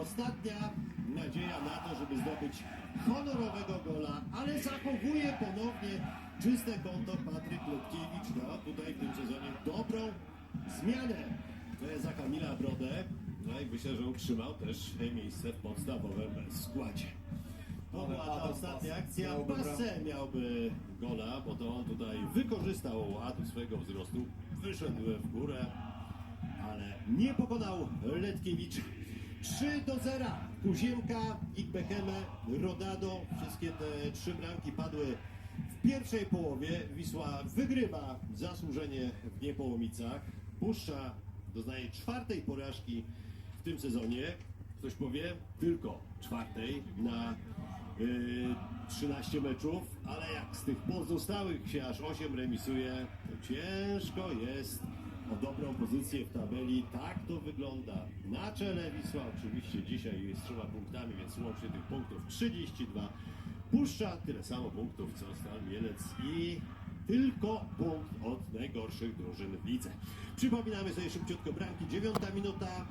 ostatnia nadzieja na to, żeby zdobyć honorowego gola, ale zachowuje ponownie czyste konto Patryk Letkiewicz. No, tutaj w tym sezonie dobrą zmianę za Kamila Brodę. No i myślę, że utrzymał też miejsce w podstawowym składzie. To była ta ostatnia akcja. Basse miałby gola, bo to on tutaj wykorzystał atut swojego wzrostu, wyszedł w górę, ale nie pokonał Letkiewicz. 3 do 0. Kuziemka, Ikbekeme, Rodado. Wszystkie te trzy bramki padły w pierwszej połowie. Wisła wygrywa zasłużenie w Niepołomicach. Puszcza doznaje czwartej porażki w tym sezonie. Ktoś powie, tylko czwartej na yy, 13 meczów, ale jak z tych pozostałych się aż 8 remisuje, to ciężko jest o dobrą pozycję w tabeli. Tak to wygląda. Na czele Wisła oczywiście dzisiaj jest trzema punktami, więc łącznie tych punktów 32. Puszcza tyle samo punktów co Stal Mielec i tylko punkt od najgorszych drużyn w lidze. Przypominamy sobie szybciutko bramki. Dziewiąta minuta.